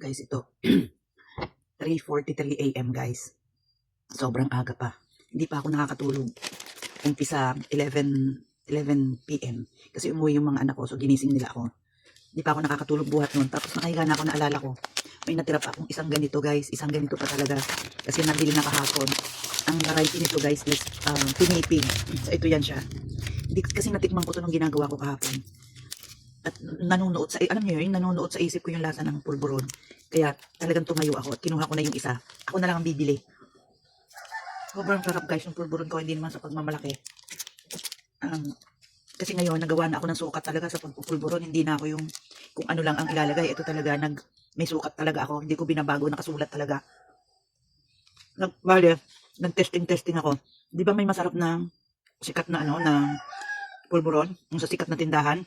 Guys, ito. 3.43 a.m. guys. Sobrang aga pa. Hindi pa ako nakakatulog. Umpisa 11, 11 p.m. Kasi umuwi yung mga anak ko, so ginising nila ako. Hindi pa ako nakakatulog buhat noon. Tapos nakahiga na ako, naalala ko. May natira pa akong isang ganito guys. Isang ganito pa talaga. Kasi nabili na kahapon. Ang variety nito guys is um, pinipig. So ito yan siya. Hindi kasi natikman ko to nung ginagawa ko kahapon. At nanonood sa, alam niyo yun, nanonood sa isip ko yung lasa ng pulburon. Kaya talagang tumayo ako at kinuha ko na yung isa. Ako na lang ang bibili. Sobrang sarap guys yung pulburon ko, hindi naman sa pagmamalaki. Um, kasi ngayon, nagawa na ako ng sukat talaga sa pagpupulburon. Hindi na ako yung kung ano lang ang ilalagay. Ito talaga, nag, may sukat talaga ako. Hindi ko binabago, nakasulat talaga. Nag, bale, nag-testing-testing ako. Di ba may masarap na sikat na ano, na pulburon? Yung sa sikat na tindahan?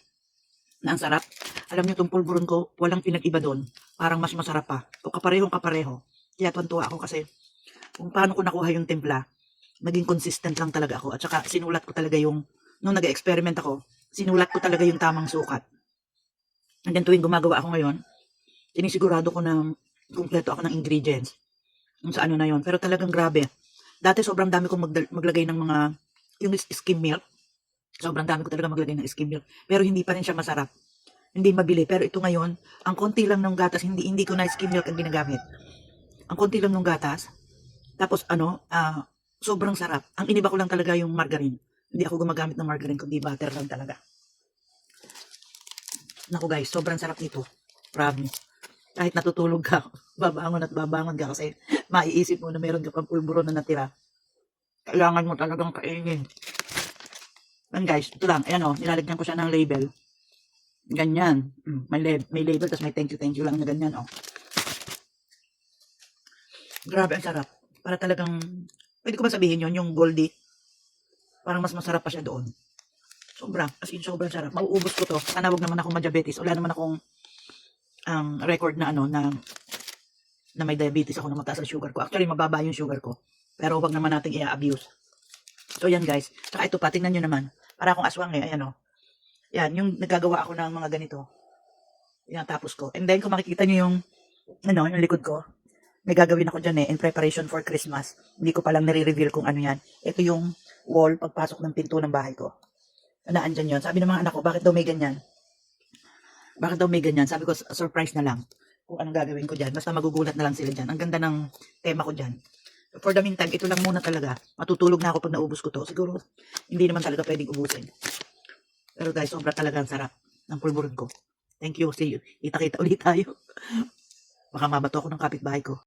Na ang sarap. Alam niyo, itong pulburon ko, walang pinag-iba doon. Parang mas masarap pa. O kaparehong kapareho. Kaya tuwan ako kasi kung paano ko nakuha yung timpla, naging consistent lang talaga ako. At saka sinulat ko talaga yung, nung nag-experiment ako, sinulat ko talaga yung tamang sukat. And then tuwing gumagawa ako ngayon, sinisigurado ko na kumpleto ako ng ingredients. Kung sa ano na yon Pero talagang grabe. Dati sobrang dami kong maglagay ng mga, yung skim milk. Sobrang dami ko talaga maglagay ng skim milk. Pero hindi pa rin siya masarap. Hindi mabili. Pero ito ngayon, ang konti lang ng gatas, hindi hindi ko na skim milk ang ginagamit. Ang konti lang ng gatas. Tapos ano, ah, sobrang sarap. Ang iniba ko lang talaga yung margarine. Hindi ako gumagamit ng margarine, kundi butter lang talaga. Naku guys, sobrang sarap nito. Promise. Kahit natutulog ka, babangon at babangon ka kasi maiisip mo na meron ka pang pulburo na natira. Kailangan mo talagang kainin. Yan guys, ito lang. Ayan o, nilalagyan ko siya ng label. Ganyan. Mm, may, lab- may label, tapos may thank you, thank you lang na ganyan o. Grabe, ang sarap. Para talagang, pwede ko ba sabihin yun, yung Goldie? Parang mas masarap pa siya doon. Sobra. As in, sobrang sarap. Mauubos ko to. Sana wag naman akong madiabetes. Wala naman akong um, record na ano, na na may diabetes ako na mataas ang sugar ko. Actually, mababa yung sugar ko. Pero wag naman nating i-abuse. So, yan guys. Saka ito pa, tingnan nyo naman. Para akong aswang eh. Ayan o. Yan, yung nagagawa ako ng mga ganito. Yan, tapos ko. And then, kung makikita nyo yung, ano, yung likod ko, may gagawin ako dyan eh, in preparation for Christmas. Hindi ko palang nare-reveal kung ano yan. Ito yung wall pagpasok ng pinto ng bahay ko. Naan dyan yun. Sabi ng mga anak ko, bakit daw may ganyan? Bakit daw may ganyan? Sabi ko, surprise na lang kung anong gagawin ko dyan. Basta magugulat na lang sila dyan. Ang ganda ng tema ko dyan. For the meantime, ito lang muna talaga. Matutulog na ako pag naubos ko to. Siguro, hindi naman talaga pwedeng ubusin. Pero guys, sobra talaga ang sarap ng pulburon ko. Thank you. See you. Kita-kita ulit tayo. Baka mabato ako ng kapitbahay ko.